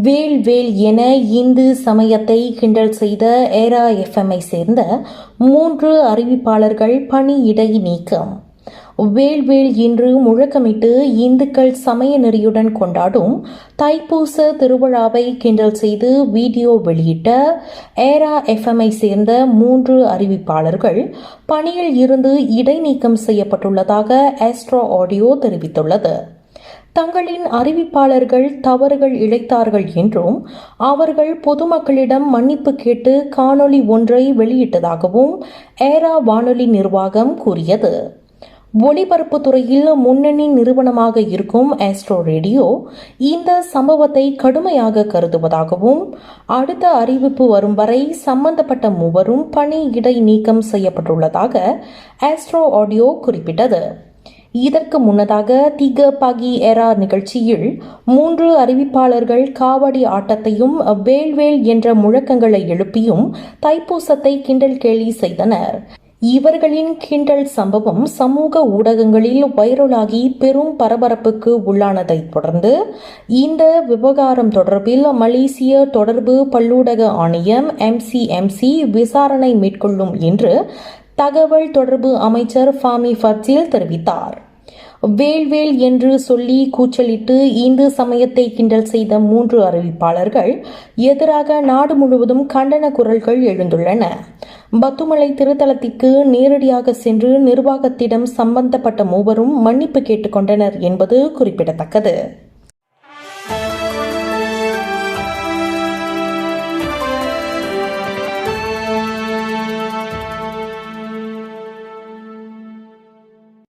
வேல் வேல் என இந்து சமயத்தை கிண்டல் செய்த ஏரா எஃப்எம்ஐ சேர்ந்த மூன்று அறிவிப்பாளர்கள் பணியிடை நீக்கம். வேல் வேல் முழக்கமிட்டு இந்துக்கள் சமய நெறியுடன் கொண்டாடும் தைப்பூச திருவிழாவை கிண்டல் செய்து வீடியோ வெளியிட்ட ஏரா எஃப்எம்ஐ சேர்ந்த மூன்று அறிவிப்பாளர்கள் பணியில் இருந்து இடைநீக்கம் செய்யப்பட்டுள்ளதாக ஆஸ்ட்ரோ ஆடியோ தெரிவித்துள்ளது. தங்களின் அறிவிப்பாளர்கள் தவறுகள் இழைத்தார்கள் என்றும் அவர்கள் பொதுமக்களிடம் மன்னிப்பு கேட்டு காணொளி ஒன்றை வெளியிட்டதாகவும் ஏரா வானொலி நிர்வாகம் கூறியது. ஒளிபரப்பு துறையில் முன்னணி நிறுவனமாக இருக்கும் ஆஸ்ட்ரோ ரேடியோ இந்த சம்பவத்தை கடுமையாக கருதுவதாகவும் அடுத்த அறிவிப்பு வரும் வரை சம்பந்தப்பட்ட மூவரும் பணி இடை நீக்கம் செய்யப்பட்டுள்ளதாக ஆஸ்ட்ரோ ஆடியோ குறிப்பிட்டது. இதற்கு முன்னதாக திக பகி எரா நிகழ்ச்சியில் மூன்று அறிவிப்பாளர்கள் காவடி ஆட்டத்தையும் வேல்வேல் என்ற முழக்கங்களை எழுப்பியும் தைப்பூசத்தை கிண்டல் கேலி செய்தனர். இவர்களின் கிண்டல் சம்பவம் சமூக ஊடகங்களில் வைரலாகி பெரும் பரபரப்புக்கு உள்ளானதைத் தொடர்ந்து இந்த விவகாரம் தொடர்பில் மலேசிய தொடர்பு பல்லூடக ஆணையம் எம்சிஎம்சி விசாரணை மேற்கொள்ளும் என்று தகவல் தொடர்பு அமைச்சர் ஃபாமி ஃபர்ஜில் தெரிவித்தார். வேல்வேல் என்று சொல்லி கூச்சலிட்டு இந்து சமயத்தை கிண்டல் செய்த மூன்று அறிவிப்பாளர்கள் எதிராக நாடு முழுவதும் கண்டன குரல்கள் எழுந்துள்ளன. பத்துமலை திருத்தலத்திற்கு நேரடியாக சென்று நிர்வாகத்திடம் சம்பந்தப்பட்ட மூவரும் மன்னிப்பு கேட்டுக்கொண்டனர் என்பது குறிப்பிடத்தக்கது.